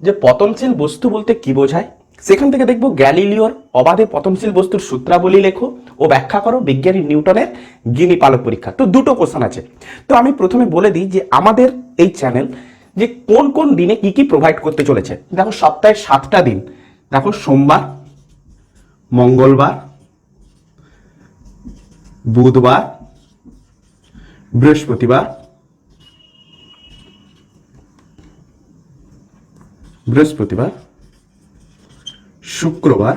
যে পতনশীল বস্তু বলতে কি বোঝায়? সেখান থেকে দেখব গ্যালিলিওর অবাধে পতনশীল বস্তুর সূত্রাবলী লেখো ও ব্যাখ্যা করো বিজ্ঞানী নিউটনের গিনি পালক পরীক্ষা। তো দুটো কোশ্চেন আছে। তো আমি প্রথমে বলে দিই যে আমাদের এই চ্যানেল যে কোন কোন দিনে কি কি প্রোভাইড করতে চলেছে। দেখো সপ্তাহে সাতটা দিন। দেখো সোমবার, মঙ্গলবার, বুধবার, বৃহস্পতিবার বৃহস্পতিবার, শুক্রবার,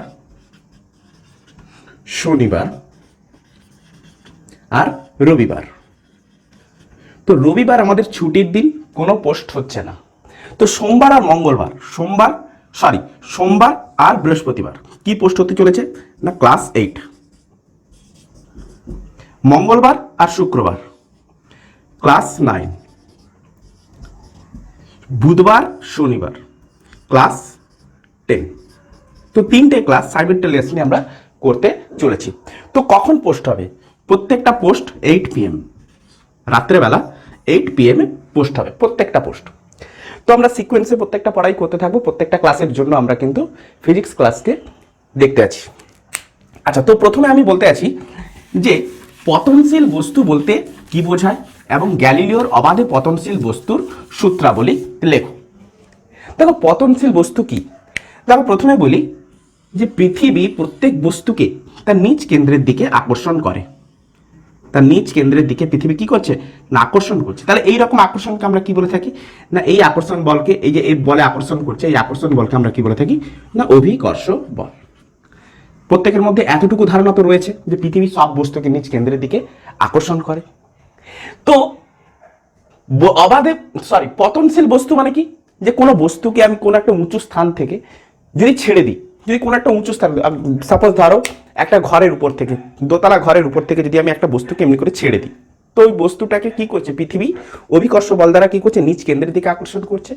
শনিবার আর রবিবার। তো রবিবার আমাদের ছুটির দিন, কোনো পোস্ট হচ্ছে না। তো সোমবার আর মঙ্গলবার, সোমবার সরি সোমবার আর বৃহস্পতিবার। কি পোস্ট হতে চলেছে? না, ক্লাস এইট। মঙ্গলবার আর শুক্রবার। Class nine. বুধবার, শনিবার। Class ten. তো তিনটে ক্লাস সাইমেন্টালিয়াসলি আমরা করতে চলেছি। তো কখন পোস্ট হবে? প্রত্যেকটা পোস্ট এইট পিএম রাত্রেবেলা এইট পিএম পোস্ট হবে, প্রত্যেকটা পোস্ট। তো আমরা সিকোয়েন্সে প্রত্যেকটা পড়াই করতে থাকব, প্রত্যেকটা ক্লাসের জন্য আমরা কিন্তু ফিজিক্স ক্লাসকে দেখতে আছি। আচ্ছা তো প্রথমে আমি বলতে আছি যে পতনশীল বস্তু বলতে কি বোঝায় এবং গ্যালিলিওর অবাধে পতনশীল বস্তুর সূত্রাবলী লেখো। দেখো, পতনশীল বস্তু কি? দেখো, প্রথমে বলি যে পৃথিবী প্রত্যেক বস্তুকে তার নিজ কেন্দ্রের দিকে আকর্ষণ করে। তার নিজ কেন্দ্রের দিকে পৃথিবী কি করছে? না, আকর্ষণ করছে। তাহলে এই রকম আকর্ষণকে আমরা কি বলে থাকি? না, এই আকর্ষণ বলকে, এই যে এই বলে আকর্ষণ করছে, এই আকর্ষণ বলকে আমরা কি বলে থাকি? না, অভিকর্ষ বল। প্রত্যেকের মধ্যে এতটুকু ধারণা তো রয়েছে যে পৃথিবী সব বস্তুকে নিজ কেন্দ্রের দিকে আকর্ষণ করে। তো অবাধে সরি পতনশীল বস্তু মানে কি? যে কোনো বস্তুকে আমি কোনো একটা উঁচু স্থান থেকে যদি ছেড়ে দিই, যদি কোনো একটা উঁচু স্থান সাপোজ ধরো একটা ঘরের উপর থেকে, দোতলা ঘরের উপর থেকে যদি আমি একটা বস্তুকে এমনি করে ছেড়ে দিই, তো ওই বস্তুটাকে কি করছে? পৃথিবী অভিকর্ষ বল দ্বারা কি করছে? নিচ কেন্দ্রের দিকে আকর্ষণ করছে।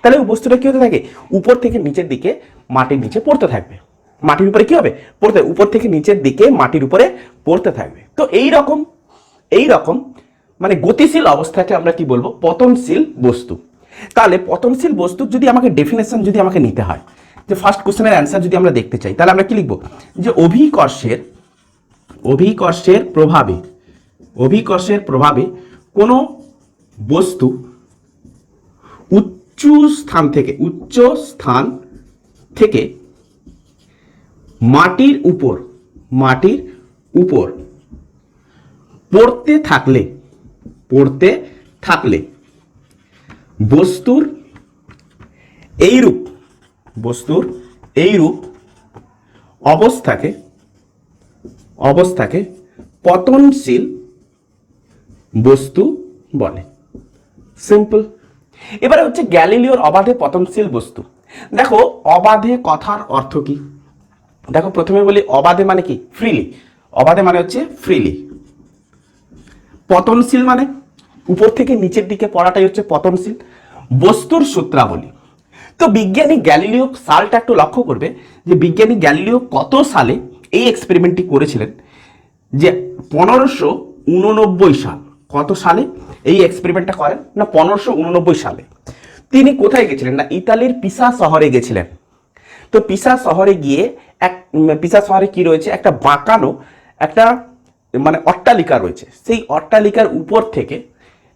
তাহলে ওই বস্তুটা কি হতে থাকে? উপর থেকে নিচের দিকে মাটির নিচে পড়তে থাকবে। মাটির উপরে কি হবে? পড়তে উপর থেকে নিচের দিকে মাটির উপরে পড়তে থাকবে। তো এই রকম এই রকম মানে গতিশীল অবস্থাকে আমরা কি বলব? পতনশীল বস্তু। তাহলে পতনশীল বস্তুর যদি আমাকে ডেফিনেশন যদি আমাকে নিতে হয়, যে ফার্স্ট কোশ্চেনের অ্যান্সার যদি আমরা দেখতে চাই, তাহলে আমরা কি লিখব? যে অভিকর্ষের অভিকর্ষের প্রভাবে অভিকর্ষের প্রভাবে কোনো বস্তু উচ্চ স্থান থেকে, উচ্চ স্থান থেকে মাটির উপর মাটির উপর পড়তে থাকলে পড়তে থাকলে বস্তুর এই রূপ বস্তুর এই রূপ অবস্থাকে অবস্থাকে পতনশীল বস্তু বলে। সিম্পল এবারে হচ্ছে গ্যালিলিওর অবাধে পতনশীল বস্তু। দেখো, অবাধে কথার অর্থ কি? দেখো, প্রথমে বলি অবাধে মানে কি? ফ্রিলি অবাধে মানে হচ্ছে ফ্রিলি পতনশীল মানে? উপর থেকে নিচের দিকে পড়াটাই হচ্ছে পতনশীল। বস্তুর সূত্রাবলী। তো বিজ্ঞানী গ্যালিলিও সালটা একটু লক্ষ্য করবে যে বিজ্ঞানী গ্যালিলিও কত সালে এই এক্সপেরিমেন্টটি করেছিলেন? যে পনেরোশো উননব্বই সাল। কত সালে এই এক্সপেরিমেন্টটা করেন? না, পনেরোশো উননব্বই সালে। তিনি কোথায় গেছিলেন? না, ইতালির পিসা শহরে গেছিলেন। তো পিসা শহরে গিয়ে এক পিসা শহরে কি রয়েছে? একটা বাঁকানো, একটা মানে অট্টালিকা রয়েছে। সেই অট্টালিকার উপর থেকে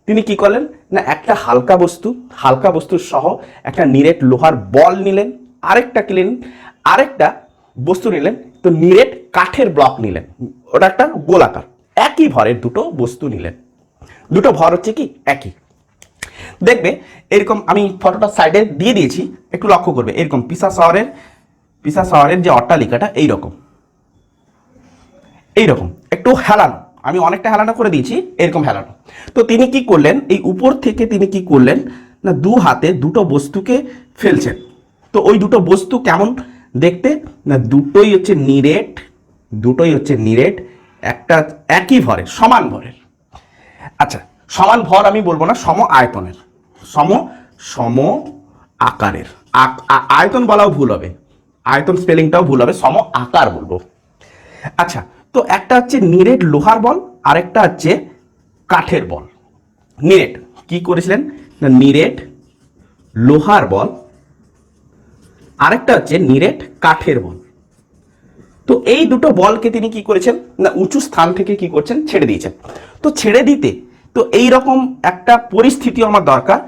তিনি কি করলেন? না, একটা হালকা বস্তু হালকা বস্তু সহ একটা নিরেট লোহার বল নিলেন, আরেকটা কিলেন আরেকটা বস্তু নিলেন, তো নিরেট কাঠের ব্লক নিলেন, ওটা একটা গোলাকার। একই ভরের দুটো বস্তু নিলেন। দুটো ভর হচ্ছে কি? একই। দেখবে, এরকম আমি ফটোটা সাইডে দিয়ে দিয়েছি, একটু লক্ষ্য করবে, এরকম পিসা শহরের পিসা শহরের যে অট্টালিকাটা, এইরকম। এইরকম, একটু হেলানো। আমি অনেকটা হেলানো করে দিয়েছি, এরকম হেলানো। তো তিনি কি করলেন, এই উপর থেকে তিনি কি করলেন, না দু হাতে দুটো বস্তুকে ফেলছেন। তো ওই দুটো বস্তু কেমন দেখতে? না দুটোই হচ্ছে নিরেট, দুটোই হচ্ছে নিরেট, একটা একই ভরের, সমান ভরের। আচ্ছা সমান ভর আমি বলব না, সম আয়তনের। সম সম আকারের। আয়তন বলাও ভুল হবে। আয়তন স্পেলিংটাও ভুল হবে, সম আকার বলব। আচ্ছা তো একটা হচ্ছে নিরেট লোহার বল, আরেকটা হচ্ছে কাঠের বল। নিরেট কি করেছিলেন? না নিরেট লোহার বল, আরেকটা হচ্ছে নিরেট কাঠের বল। তো এই দুটো বলকে তিনি কি করেছেন? না, উঁচু স্থান থেকে কি করছেন? ছেড়ে দিয়েছেন। তো ছেড়ে দিতে, তো এই রকম একটা পরিস্থিতি আমার দরকার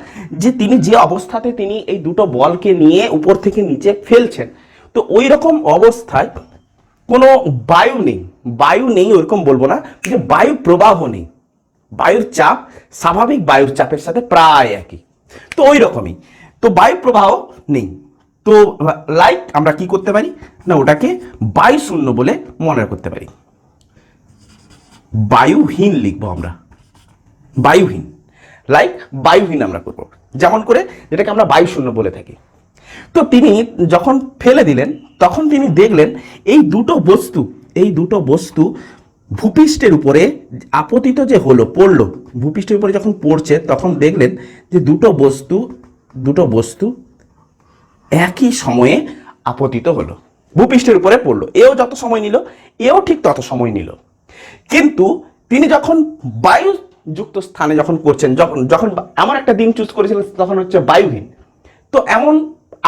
যে তিনি যে অবস্থাতে তিনি এই দুটো বলকে নিয়ে উপর থেকে নিচে ফেলছেন, তো ওই রকম অবস্থায় কোনো বায়ু নেই। বায়ু নেই ওরকম বলব না যে বায়ু প্রবাহ নেই। বায়ুর চাপ স্বাভাবিক বায়ুর চাপের সাথে প্রায় একই। তো ওই রকমই। তো বায়ু প্রবাহ নেই। তো লাইক আমরা কি করতে পারি? না, ওটাকে বায়ু শূন্য বলে মনে করতে পারি। বায়ুহীন লিখব আমরা। বায়ুহীন। লাইক বায়ুহীন আমরা করব। যেমন করে যেটাকে আমরা বায়ু শূন্য বলে থাকি। তো তিনি যখন ফেলে দিলেন, তখন তিনি দেখলেন এই দুটো বস্তু এই দুটো বস্তু ভূপৃষ্ঠের উপরে আপতিত যে হলো, পড়ল, ভূপৃষ্ঠের উপরে যখন পড়ছে তখন দেখলেন যে দুটো বস্তু দুটো বস্তু একই সময়ে আপতিত হলো, ভূপৃষ্ঠের উপরে পড়ল। এও যত সময় নিল, এও ঠিক তত সময় নিল। কিন্তু তিনি যখন বায়ু যুক্ত স্থানে যখন করছেন, যখন যখন আমার একটা দিন চুজ করেছিলেন, তখন হচ্ছে বায়ুহীন। তো এমন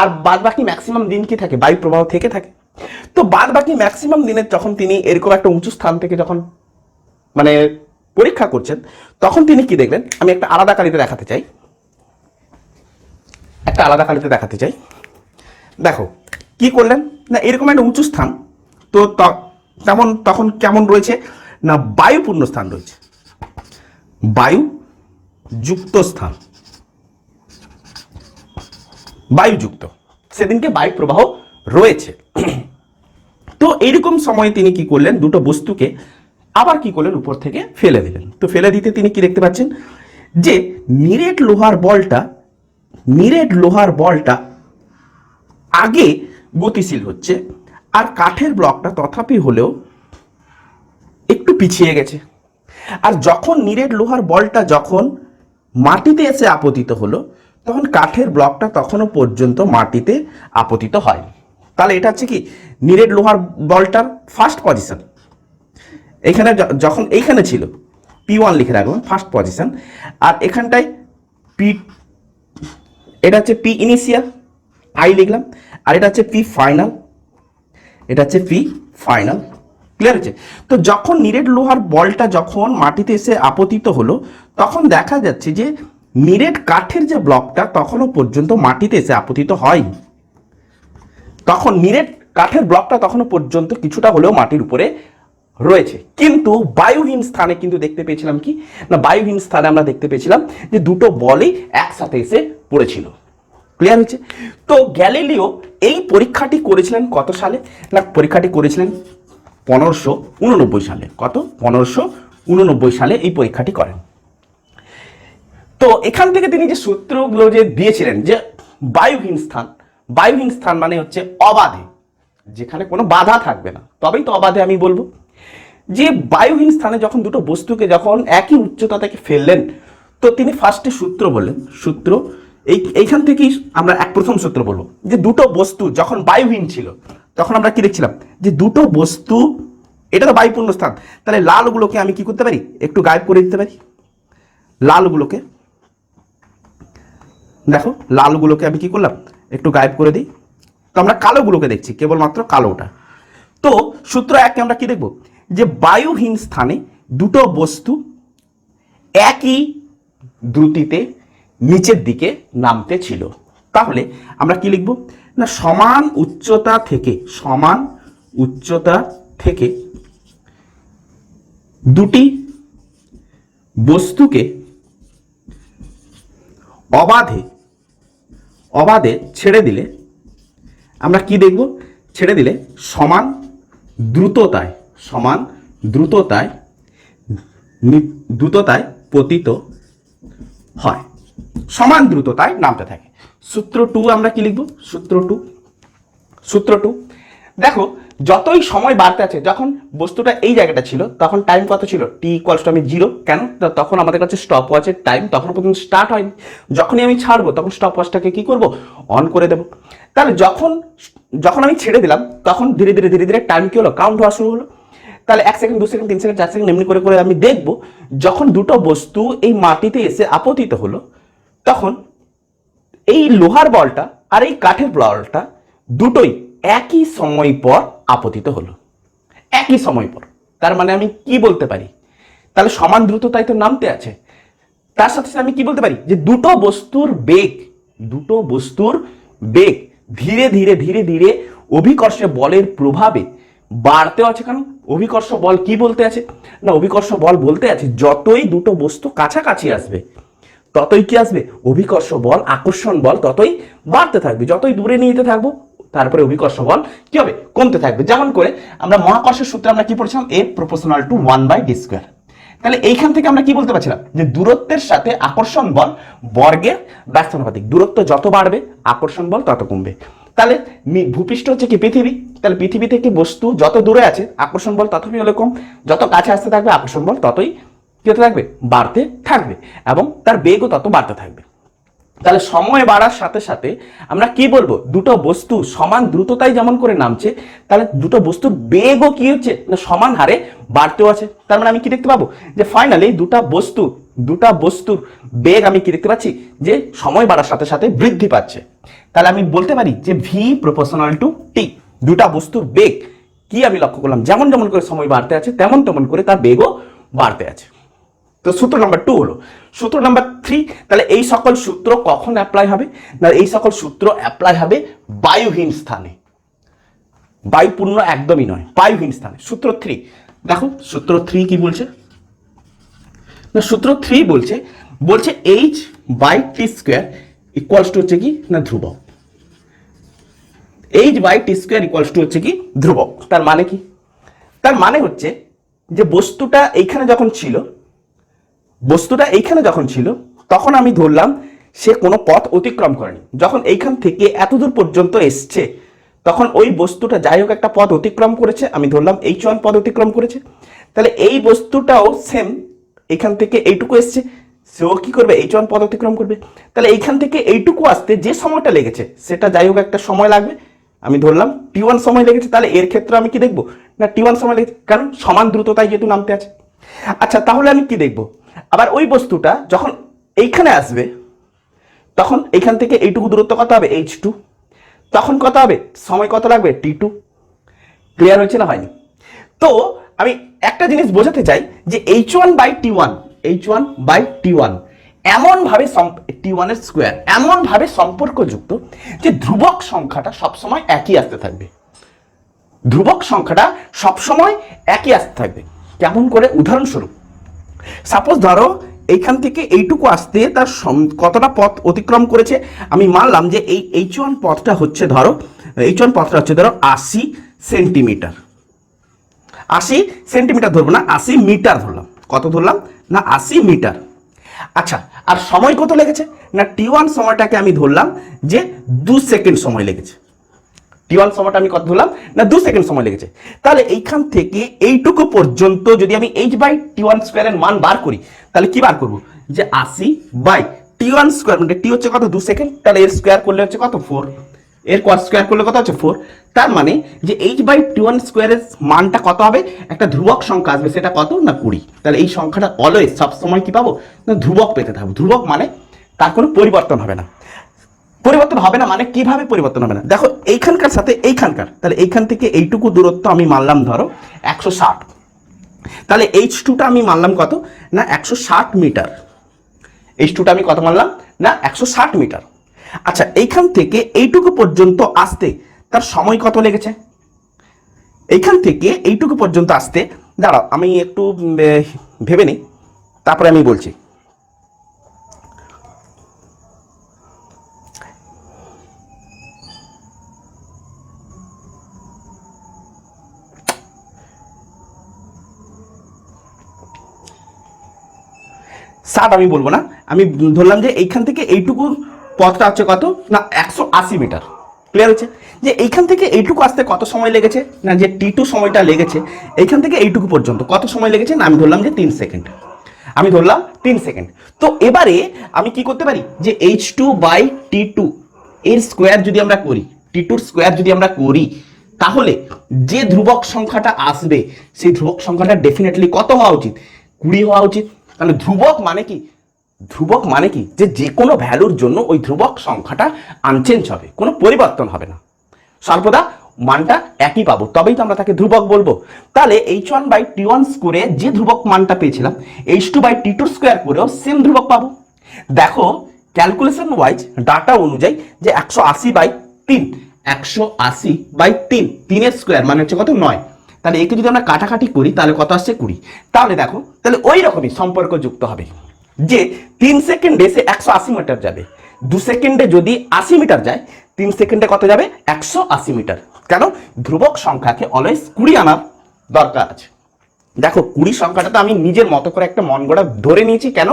আর বাদ বাকি ম্যাক্সিমাম দিন কি থাকে? বায়ু প্রবাহ থেকে থাকে। তো বাদ বাকি ম্যাক্সিমাম দিনের যখন তিনি এরকম একটা উঁচু স্থান থেকে যখন মানে পরীক্ষা করছেন, তখন তিনি কি দেখলেন? আমি একটা আলাদা কালিতে দেখাতে চাই। একটা আলাদা কালিতে দেখাতে চাই। দেখো, কি করলেন? না, এরকম একটা উঁচু স্থান, ত- তেমন, তখন কেমন রয়েছে? না, বায়ুপূর্ণ স্থান রয়েছে। বায়ু যুক্ত স্থান। বায়ুযুক্ত। সেদিনকে বায়ু প্রবাহ রয়েছে। তো এইরকম সময়ে তিনি কি করলেন? দুটো বস্তুকে আবার কি করলেন? উপর থেকে ফেলে দিলেন। তো ফেলে দিতে তিনি কি দেখতে পাচ্ছেন? যে নিরেট লোহার বলটা, নিরেট লোহার বলটা আগে গতিশীল হচ্ছে আর কাঠের ব্লকটা তথাপি হলেও একটু পিছিয়ে গেছে। আর যখন নিরেট লোহার বলটা যখন মাটিতে এসে আপতিত হলো, তখন কাঠের ব্লকটা তখনও পর্যন্ত মাটিতে আপতিত হয় তাহলে এটা হচ্ছে কি? নিরেট লোহার বলটার ফার্স্ট পজিশন এখানে যখন এইখানে ছিল পি ওয়ান লিখে রাখলাম ফার্স্ট পজিশন আর এখানটায় পি এটা হচ্ছে পি ইনিশিয়াল আই লিখলাম। আর এটা হচ্ছে পি ফাইনাল এটা হচ্ছে পি ফাইনাল ক্লিয়ার হচ্ছে তো যখন নিরেট লোহার বলটা যখন মাটিতে এসে আপতিত হলো, তখন দেখা যাচ্ছে যে, নিরেট কাঠের যে ব্লকটা তখনও পর্যন্ত মাটিতে এসে আপতিত হয়নি। তখন নিরেট কাঠের ব্লকটা তখনও পর্যন্ত কিছুটা হলেও মাটির উপরে রয়েছে। কিন্তু বায়ুহীন স্থানে কিন্তু দেখতে পেয়েছিলাম কি? না, বায়ুহীন স্থানে আমরা দেখতে পেয়েছিলাম যে দুটো বলই একসাথে এসে পড়েছিল। ক্লিয়ার হচ্ছে তো গ্যালিলিও এই পরীক্ষাটি করেছিলেন কত সালে? না, পরীক্ষাটি করেছিলেন পনেরোশো উননব্বই সালে। কত? পনেরোশো উননব্বই সালে এই পরীক্ষাটি করেন। তো এখান থেকে তিনি যে সূত্রগুলো যে দিয়েছিলেন যে বায়ুহীন স্থান বায়ুহীন স্থান মানে হচ্ছে অবাধে, যেখানে কোনো বাধা থাকবে না। তবেই তো অবাধে আমি বলব। যে বায়ুহীন স্থানে যখন দুটো বস্তুকে যখন একই উচ্চতা থেকে ফেললেন, তো তিনি ফার্স্টে সূত্র বললেন। সূত্র, এই, এইখান থেকেই আমরা এক প্রথম সূত্র বলব। যে দুটো বস্তু যখন বায়ুহীন ছিল, তখন আমরা কি দেখছিলাম? যে দুটো বস্তু, এটা তো বায়ুপূর্ণ স্থান। তাহলে লালগুলোকে আমি কি করতে পারি? একটু গায়েব করে দিতে পারি। লালগুলোকে, দেখো, লালগুলোকে আমি কি করলাম? একটু গায়েব করে দিই। তো আমরা কালোগুলোকে দেখছি, কেবলমাত্র কালোটা। তো সূত্র একে আমরা কি দেখব? যে বায়ুহীন স্থানে দুটো বস্তু একই দ্রুতিতে নিচের দিকে নামতে ছিল। তাহলে আমরা কি লিখব? না, সমান উচ্চতা থেকে, সমান উচ্চতা থেকে দুটি বস্তুকে অবাধে অবাধে ছেড়ে দিলে, আমরা কি দেখব? ছেড়ে দিলে সমান দ্রুততায় সমান দ্রুততায় দ্রুততায় পতিত হয়। সমান দ্রুততায় নামতে থাকে। সূত্র টু আমরা কি লিখব? সূত্র টু সূত্র টু দেখো যতই সময় বাড়তে আছে, যখন বস্তুটা এই জায়গাটা ছিল, তখন টাইম কত ছিল? টি ইকুয়ালস টু আমি জিরো কেন? তখন আমাদের কাছে স্টপ ওয়াচের টাইম তখন পর্যন্ত স্টার্ট হয়নি। যখনই আমি ছাড়বো, তখন স্টপ ওয়াচটাকে কি করব? অন করে দেবো। তাহলে যখন যখন আমি ছেড়ে দিলাম, তখন ধীরে ধীরে ধীরে ধীরে টাইম কি হলো? কাউন্ট হওয়া শুরু হলো। তাহলে এক সেকেন্ড দু সেকেন্ড তিন সেকেন্ড চার সেকেন্ড এমনি করে করে আমি দেখব, যখন দুটো বস্তু এই মাটিতে এসে আপতিত হলো, তখন এই লোহার বলটা আর এই কাঠের বলটা দুটোই একই সময় পর আপতিত হলো। একই সময় পর, তার মানে আমি কি বলতে পারি? তাহলে সমান দ্রুততায় তো নামতে আছে। তার সাথে সাথে আমি কি বলতে পারি? যে দুটো বস্তুর বেগ, দুটো বস্তুর বেগ ধীরে ধীরে ধীরে ধীরে অভিকর্ষে বলের প্রভাবে বাড়তেও আছে। কারণ অভিকর্ষ বল কি বলতে আছে? না, অভিকর্ষ বল বলতে আছে, যতই দুটো বস্তু কাছাকাছি আসবে, ততই কি আসবে? অভিকর্ষ বল, আকর্ষণ বল ততই বাড়তে থাকবে। যতই দূরে নিয়ে যেতে থাকব তারপরে অভিকর্ষ বল কি হবে? কমতে থাকবে। যেমন করে আমরা মহাকর্ষের সূত্রে আমরা কি পড়ছিলাম? A proportional to one by D square তাহলে এইখান থেকে আমরা কি বলতে পারছিলাম? যে দূরত্বের সাথে আকর্ষণ বল বর্গের ব্যস্তানুপাতিক দূরত্ব যত বাড়বে, আকর্ষণ বল তত কমবে। তাহলে ভূপৃষ্ঠ হচ্ছে কি পৃথিবী? তাহলে পৃথিবী থেকে বস্তু যত দূরে আছে, আকর্ষণ বল ততই হলে কম। যত কাছে আসতে থাকবে, আকর্ষণ বল ততই কি হতে থাকবে, বাড়তে থাকবে এবং তার বেগও তত বাড়তে থাকবে। তাহলে সময় বাড়ার সাথে সাথে আমরা কি বলব? দুটো বস্তু সমান দ্রুততায় যেমন করে নামছে, তাহলে দুটো বস্তুর বেগও কি হচ্ছে? না, সমান হারে বাড়তেও আছে। তার মানে আমি কি দেখতে পাবো? যে ফাইনালি দুটা বস্তু, দুটা বস্তুর বেগ আমি কি দেখতে পাচ্ছি? যে সময় বাড়ার সাথে সাথে বৃদ্ধি পাচ্ছে। তাহলে আমি বলতে পারি যে ভি প্রপোর্শনাল টু টি দুটা বস্তুর বেগ কি আমি লক্ষ্য করলাম? যেমন যেমন করে সময় বাড়তে আছে, তেমন তেমন করে তার বেগও বাড়তে আছে। তো সূত্র নাম্বার টু হলো। সূত্র নাম্বার থ্রি তাহলে এই সকল সূত্র কখন অ্যাপ্লাই হবে? না, এই সকল সূত্র অ্যাপ্লাই হবে বায়ুহীন স্থানে। বায়ুপূর্ণ একদমই নয়, বায়ুহীন স্থানে। সূত্র থ্রি দেখো, সূত্র থ্রি কি বলছে? না, সূত্র থ্রি বলছে বলছে H by T square equals to হচ্ছে কি? না, ধ্রুবক। H by T square equals to হচ্ছে কি? ধ্রুবক। তার মানে কি? তার মানে হচ্ছে যে বস্তুটা এইখানে যখন ছিল বস্তুটা এইখানে যখন ছিল, তখন আমি ধরলাম সে কোনো পথ অতিক্রম করেনি। যখন এইখান থেকে এত দূর পর্যন্ত এসছে, তখন ওই বস্তুটা যাই হোক একটা পথ অতিক্রম করেছে, আমি ধরলাম এইচ ওয়ান পথ অতিক্রম করেছে। তাহলে এই বস্তুটাও সেম এখান থেকে এইটুকু এসছে। সেও কি করবে? এইচ ওয়ান পথ অতিক্রম করবে। তাহলে এইখান থেকে এইটুকু আসতে যে সময়টা লেগেছে, সেটা যাই হোক একটা সময় লাগবে। আমি ধরলাম টি ওয়ান সময় লেগেছে, তাহলে এর ক্ষেত্রে আমি কি দেখব? না টি ওয়ান সময় লেগেছে, কারণ সমান দ্রুততায় যেহেতু নামতে আছে। আচ্ছা তাহলে আমি কি দেখব? আবার ওই বস্তুটা যখন এইখানে আসবে, তখন এইখান থেকে এইটুকু দূরত্ব কত হবে? এইচ টু তখন কত হবে? সময় কত লাগবে? টি টু ক্লিয়ার হয়েছে না হয়নি? তো আমি একটা জিনিস বোঝাতে চাই যে H one by T one H one by T one এমনভাবে টি ওয়ানের স্কোয়ার এমনভাবে সম্পর্কযুক্ত যে ধ্রুবক সংখ্যাটা সবসময় একই আসতে থাকবে। ধ্রুবক সংখ্যাটা সবসময় একই আসতে থাকবে। কেমন করে? উদাহরণস্বরূপ সাপোজ ধরো, এইখান থেকে এইটুকু আসতে তার কতটা পথ অতিক্রম করেছে? আমি মানলাম যে এই এইচ ওয়ান পথটা হচ্ছে ধরো এইচ ওয়ান পথটা হচ্ছে ধরো আশি সেন্টিমিটার। আশি সেন্টিমিটার ধরবো না, আশি মিটার ধরলাম। কত ধরলাম? না, আশি মিটার। আচ্ছা আর সময় কত লেগেছে? না টি ওয়ান সময়টাকে আমি ধরলাম যে দু সেকেন্ড সময় লেগেছে। টি ওয়ান সময়টা আমি কত ধরলাম? না, দু সেকেন্ড সময় লেগেছে। তাহলে এইখান থেকে এইটুকু পর্যন্ত যদি আমি এইচ বাই টি ওয়ান স্কোয়ারের মান বার করি, তাহলে কি বার করব? যে আশি বাই টি ওয়ান স্কোয়ার মানে টি হচ্ছে কত? দু সেকেন্ড তাহলে এর স্কোয়ার করলে হচ্ছে কত? ফোর এর কোয়ার স্কোয়ার করলে কত হচ্ছে? ফোর তার মানে যে এইচ বাই টি ওয়ান স্কোয়ারের মানটা কত হবে? একটা ধ্রুবক সংখ্যা আসবে, সেটা কত? না, কুড়ি। তাহলে এই সংখ্যাটা অলওয়েজ সবসময় কি পাবো? না, ধ্রুবক পেতে থাকব। ধ্রুবক মানে তার কোনো পরিবর্তন হবে না। পরিবর্তন হবে না মানে কীভাবে পরিবর্তন হবে না? দেখো, এইখানকার সাথে এইখানকার। তাহলে এইখান থেকে এইটুকু দূরত্ব আমি মানলাম ধরো একশো ষাট। তাহলে এইচ টুটা আমি মানলাম কত? না একশো ষাট মিটার। এইচ টুটা আমি কত মানলাম? না একশো ষাট মিটার। আচ্ছা এইখান থেকে এইটুকু পর্যন্ত আসতে তার সময় কত লেগেছে? এইখান থেকে এইটুকু পর্যন্ত আসতে, দাঁড়াও, আমি একটু ভেবে নিই। তারপরে আমি বলছি। ষাট আমি বলব না। আমি ধরলাম যে এইখান থেকে এইটুকু পথটা হচ্ছে কত? না, একশো আশি মিটার। ক্লিয়ার হচ্ছে? যে এইখান থেকে এইটুকু আসতে কত সময় লেগেছে? না, যে টি টু সময়টা লেগেছে, এইখান থেকে এইটুকু পর্যন্ত। কত সময় লেগেছে? না, আমি ধরলাম যে তিন সেকেন্ড। আমি ধরলাম তিন সেকেন্ড। তো এবারে আমি কি করতে পারি? যে H two by T two এর স্কোয়ার যদি আমরা করি টি টুর স্কোয়ার যদি আমরা করি, তাহলে যে ধ্রুবক সংখ্যাটা আসবে, সেই ধ্রুবক সংখ্যাটা ডেফিনেটলি কত হওয়া উচিত? কুড়ি হওয়া উচিত। তাহলে ধ্রুবক মানে কি? ধ্রুবক মানে কি? যে যে কোনো ভ্যালুর জন্য ওই ধ্রুবক সংখ্যাটা আনচেঞ্জ হবে, কোনো পরিবর্তন হবে না। সর্বদা মানটা একই পাবো, তবেই তো আমরা তাকে ধ্রুবক বলব। তাহলে H one by T one স্কোরে যে ধ্রুবক মানটা পেয়েছিলাম H two by T two square করেও সেম ধ্রুবক পাবো। দেখো ক্যালকুলেশন ওয়াইজ ডাটা অনুযায়ী যে একশো আশি বাই তিন, একশো আশি বাই তিন, তিনের স্কোয়ার মানে হচ্ছে কত? নয়। তাহলে একে যদি আমরা কাটাকাটি করি, তাহলে কত আসছে কুড়ি? তাহলে দেখো, তাহলে ওই রকমই সম্পর্ক যুক্ত হবে। যে তিন সেকেন্ডে সে একশো আশি মিটার যাবে। দু সেকেন্ডে যদি আশি মিটার যায়, তিন সেকেন্ডে কত যাবে? একশো আশি মিটার। কেন? ধ্রুবক সংখ্যাকে অলওয়েজ কুড়ি আনার দরকার আছে। দেখো, কুড়ি সংখ্যাটা তো আমি নিজের মতো করে একটা মন গড়া ধরে নিয়েছি, কেন?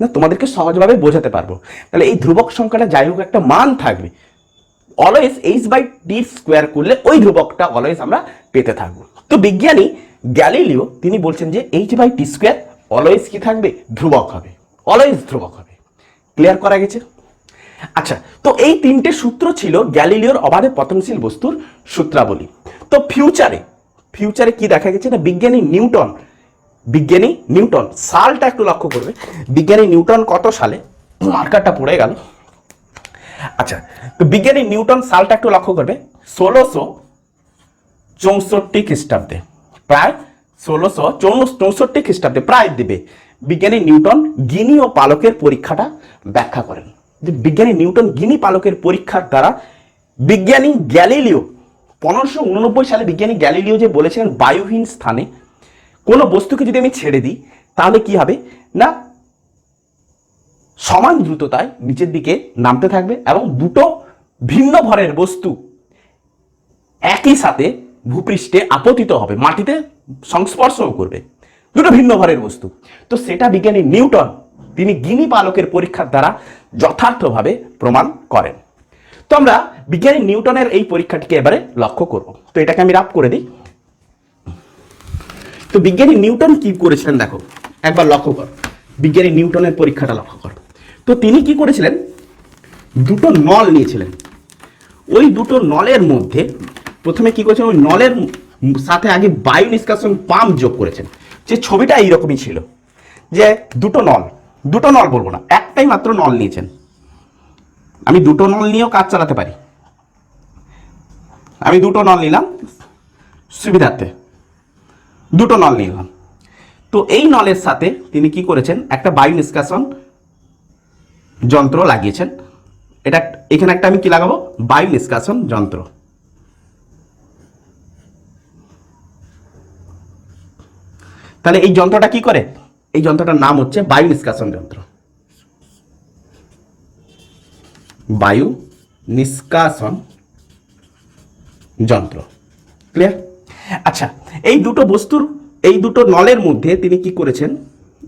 না, তোমাদেরকে সহজভাবে বোঝাতে পারব। তাহলে এই ধ্রুবক সংখ্যাটা যাই হোক একটা মান থাকবে। Always H by T square করলে ওই ধ্রুবকটা অলওয়েজ আমরা পেতে থাকব। তো বিজ্ঞানী গ্যালিলিও তিনি বলছেন যে H by T square always কি থাকবে? ধ্রুবক হবে। অলওয়েজ ধ্রুবক হবে। ক্লিয়ার করা গেছে? আচ্ছা তো এই তিনটে সূত্র ছিল গ্যালিলিওর অবাধে পতনশীল বস্তুর সূত্রাবলী। তো ফিউচারে ফিউচারে কি দেখা গেছে? না, বিজ্ঞানী নিউটন বিজ্ঞানী নিউটন, সালটা একটু লক্ষ্য করবে। বিজ্ঞানী নিউটন কত সালে? মার্কারটা পড়ে গেল। আচ্ছা তো বিজ্ঞানী নিউটন সালটা একটু লক্ষ্য করবে। ষোলোশো চৌষট্টি খ্রিস্টাব্দে। প্রায় ষোলোশো চৌষট্টি খ্রিস্টাব্দে প্রায় দেবে। বিজ্ঞানী নিউটন গিনি ও পালকের পরীক্ষাটা ব্যাখ্যা করেন। যে বিজ্ঞানী নিউটন গিনি পালকের পরীক্ষার দ্বারা বিজ্ঞানী গ্যালিলিও, পনেরোশো উননব্বই সালে বিজ্ঞানী গ্যালিলিও যে বলেছিলেন বায়ুহীন স্থানে, কোনো বস্তুকে যদি আমি ছেড়ে দিই, তাহলে কি হবে? না, সমান দ্রুততায় নিচের দিকে নামতে থাকবে এবং দুটো ভিন্ন ভরের বস্তু একই সাথে ভূপৃষ্ঠে আপতিত হবে, মাটিতে সংস্পর্শও করবে। দুটো ভিন্ন ভরের বস্তু। তো সেটা বিজ্ঞানী নিউটন, তিনি গিনি পালকের পরীক্ষার দ্বারা যথার্থভাবে প্রমাণ করেন। তো আমরা বিজ্ঞানী নিউটনের এই পরীক্ষাটিকে এবারে লক্ষ্য করব। তো এটাকে আমি রাপ করে দিই। তো বিজ্ঞানী নিউটন কি করেছিলেন দেখো, একবার লক্ষ্য কর। বিজ্ঞানী নিউটনের পরীক্ষাটা লক্ষ্য কর। তো তিনি কি করেছিলেন? দুটো নল নিয়েছিলেন। ওই দুটো নলের মধ্যে প্রথমে কি করেছেন? ওই নলের সাথে আগে বায়ু নিষ্কাশন পাম্প যোগ করেছেন। যে ছবিটা এইরকমই ছিল। যে দুটো নল দুটো নল বলব না, একটাই মাত্র নল নিয়েছেন। আমি দুটো নল নিয়েও কাজ চালাতে পারি। আমি দুটো নল নিলাম, সুবিধার্থে। দুটো নল নিলাম। তো এই নলের সাথে তিনি কি করেছেন? একটা বায়ু নিষ্কাশন যন্ত্র লাগিয়েছেন। এটা, এখানে একটা আমি কি লাগাবো? বায়ু নিষ্কাশন যন্ত্র। তাহলে এই যন্ত্রটা কি করে? এই যন্ত্রটার নাম হচ্ছে বায়ু নিষ্কাশন যন্ত্র। বায়ু নিষ্কাশন যন্ত্র। ক্লিয়ার আচ্ছা এই দুটো বস্তুর, এই দুটো নলের মধ্যে তিনি কি করেছেন?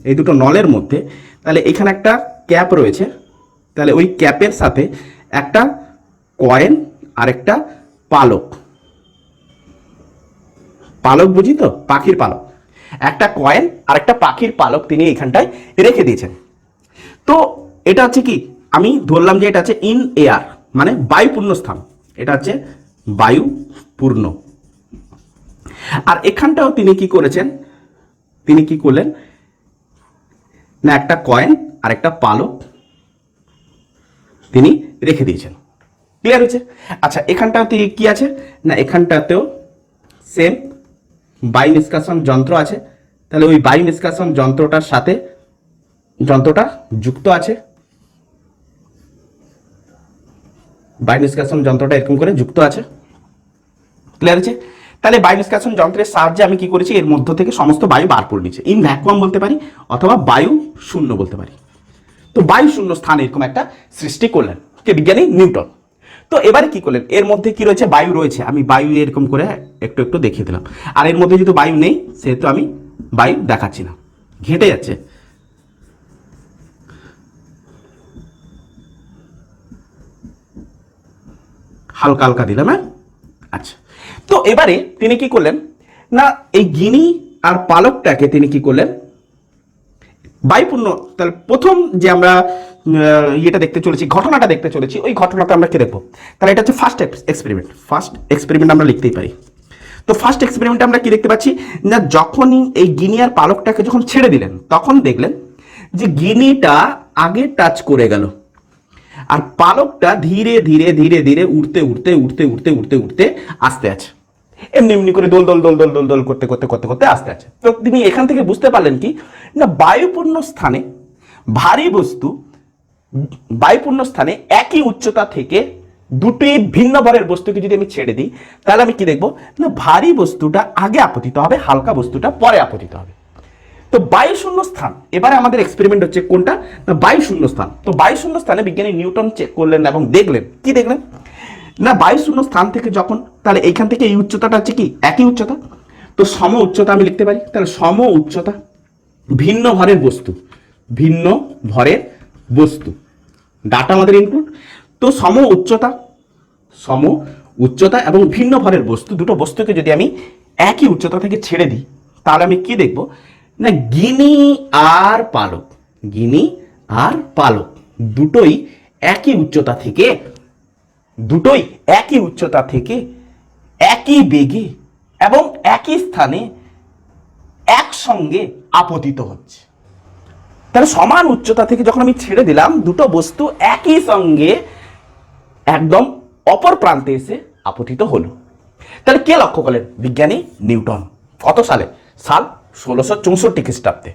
এই দুটো নলের মধ্যে, তাহলে এখানে একটা ক্যাপ রয়েছে, তাহলে ওই ক্যাপের সাথে একটা কয়েন আর একটা পালক। পালক বুঝি তো? পাখির পালক। একটা কয়েন আর একটা পাখির পালক তিনি এখানটায় রেখে দিয়েছেন। তো এটা হচ্ছে কি? আমি ধরলাম যে এটা হচ্ছে ইন এয়ার মানে বায়ুপূর্ণ স্থান। এটা হচ্ছে বায়ুপূর্ণ। আর এখানটাও তিনি কি করেছেন? তিনি কি করলেন? না, একটা কয়েন আর একটা পালক তিনি রেখে দিয়েছেন। ক্লিয়ার হচ্ছে আচ্ছা এখানটাও কি আছে? না, এখানটাতেও সেম বায়ু নিষ্কাশন যন্ত্র আছে, তাহলে ওই বায়ু নিষ্কাশন যন্ত্রটার সাথে যন্ত্রটা যুক্ত আছে। বায়ু নিষ্কাশন যন্ত্রটা এরকম করে যুক্ত আছে। ক্লিয়ার আছে? তাহলে বায়ু নিষ্কাশন যন্ত্রের সাহায্যে আমি কি করেছি? এর মধ্য থেকে সমস্ত বায়ু বার করে নিচ্ছে ইন ভ্যাকুয়াম বলতে পারি, অথবা বায়ু শূন্য বলতে পারি। তো বায়ু শূন্য স্থান এরকম একটা সৃষ্টি করলেন, কে বিজ্ঞানী নিউটন। তো এবারে কি করলেন? এর মধ্যে কি রয়েছে? বায়ু রয়েছে। আমি বায়ু এরকম করে একটু একটু দেখিয়ে দিলাম। আর এর মধ্যে যেহেতু বায়ু নেই, সেহেতু আমি বায়ু দেখাচ্ছি না। ঘেটে যাচ্ছে। হালকা হালকা দিলাম হ্যাঁ? আচ্ছা। তো এবারে তিনি কি করলেন? না, এই গিনি আর পালকটাকে তিনি কি করলেন? বায়ুপূর্ণ তাহলে প্রথম যে আমরা ইয়েটা দেখতে চলেছি, ঘটনাটা দেখতে চলেছি, ওই ঘটনাটা আমরা কি দেখব? তাহলে এটা হচ্ছে ফার্স্ট এক্সপেরিমেন্ট ফার্স্ট এক্সপেরিমেন্ট আমরা লিখতেই পারি। তো ফার্স্ট এক্সপেরিমেন্টে আমরা কি দেখতে পাচ্ছি? না, যখনই এই গিনি আর পালকটাকে যখন ছেড়ে দিলেন, তখন দেখলেন যে গিনিটা আগে টাচ করে গেল। আর পালকটা ধীরে ধীরে ধীরে ধীরে উঠতে উঠতে উঠতে উঠতে উঠতে উঠতে আসতে আছে। এমনি এমনি করে দোল দোল দোল দোল দোল দোল করতে করতে করতে করতে আসতে আছে তো তিনি এখান থেকে বুঝতে পারলেন কি, না বায়ুপূর্ণ স্থানে ভারী বস্তু, বায়ুপূর্ণ স্থানে একই উচ্চতা থেকে দুটি ভিন্ন ভরের বস্তুকে যদি আমি ছেড়ে দিই, তাহলে আমি কি দেখব? না ভারী বস্তুটা আগে আপতিত হবে, হালকা বস্তুটা পরে আপতিত হবে। তো বায়ু শূন্য স্থান, এবারে আমাদের এক্সপেরিমেন্ট হচ্ছে কোনটা? না বায়ু শূন্য স্থান। তো বায়ু শূন্য স্থানে বিজ্ঞানী নিউটন চেক করলেন এবং দেখলেন। কি দেখলেন? না বায়ু শূন্য স্থান থেকে যখন তাহলে এইখান থেকে এই উচ্চতাটা হচ্ছে কি? একই উচ্চতা। তো সম উচ্চতা আমি লিখতে পারি। তাহলে সম উচ্চতা ভিন্ন ভরের বস্তু। ভিন্ন ভরের বস্তু। ডাটা আমাদের ইনক্লুড তো সম উচ্চতা সম উচ্চতা এবং ভিন্ন ভরের বস্তু দুটো বস্তুকে যদি আমি একই উচ্চতা থেকে ছেড়ে দিই, তাহলে আমি কি দেখব? না, গিনি আর পালক। গিনি আর পালক। দুটোই একই উচ্চতা থেকে, দুটোই একই উচ্চতা থেকে একই বেগে এবং একই স্থানে একসঙ্গে আপতিত হচ্ছে। তাহলে সমান উচ্চতা থেকে যখন আমি ছেড়ে দিলাম, দুটো বস্তু একই সঙ্গে একদম অপর প্রান্তে এসে আপতিত হলো। তাহলে কে লক্ষ্য করলেন? বিজ্ঞানী নিউটন। কত সালে? সাল ষোলোশো চৌষট্টি খ্রিস্টাব্দে।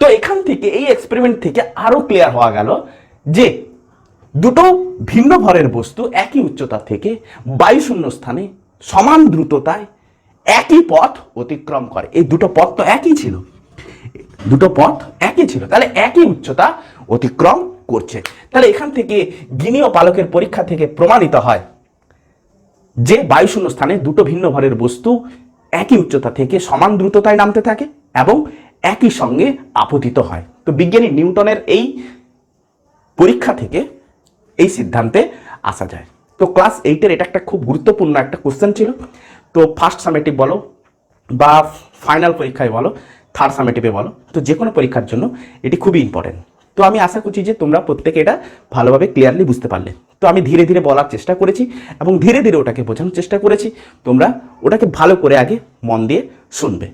তো এখান থেকে, এই এক্সপেরিমেন্ট থেকে আরও ক্লিয়ার হওয়া গেল যে দুটো ভিন্ন ভরের বস্তু একই উচ্চতা থেকে বায়ুশূন্য স্থানে সমান দ্রুততায় একই পথ অতিক্রম করে। এই দুটো পথ তো একই ছিল। দুটো পথ একই ছিল। তাহলে একই উচ্চতা অতিক্রম করছে। তাহলে এখান থেকে গিনি ও পালকের পরীক্ষা থেকে প্রমাণিত হয় যে বায়ুশূন্য স্থানে দুটো ভিন্ন ভরের বস্তু একই উচ্চতা থেকে সমান দ্রুততায় নামতে থাকে এবং একই সঙ্গে আপতিত হয়। তো বিজ্ঞানী নিউটনের এই পরীক্ষা থেকে এই সিদ্ধান্তে আসা যায়। তো ক্লাস এইটের এটা একটা খুব গুরুত্বপূর্ণ একটা কোশ্চেন ছিল। তো ফার্স্ট সামেটিভ বলো বা ফাইনাল পরীক্ষায় বলো থার্ড সামেটিভে বলো, তো যে কোনো পরীক্ষার জন্য এটি খুবই ইম্পর্টেন্ট তো আমি আশা করছি যে তোমরা প্রত্যেকে এটা ভালোভাবে ক্লিয়ারলি বুঝতে পারলে। তো আমি ধীরে ধীরে বলার চেষ্টা করেছি এবং ধীরে ধীরে ওটাকে বোঝানোর চেষ্টা করেছি। তোমরা ওটাকে ভালো করে আগে মন দিয়ে শুনবে।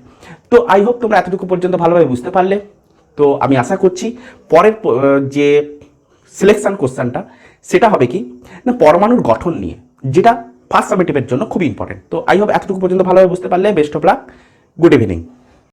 তো আই হোপ তোমরা এতটুকু পর্যন্ত ভালোভাবে বুঝতে পারলে। তো আমি আশা করছি পরের যে সিলেকশন কোশ্চেনটা সেটা হবে কি? না, পরমাণুর গঠন নিয়ে, যেটা ফার্স্ট সামেটিভের জন্য খুব ইম্পর্টেন্ট তো আই হোপ এতটুকু পর্যন্ত ভালোভাবে বুঝতে পারলে best of luck good evening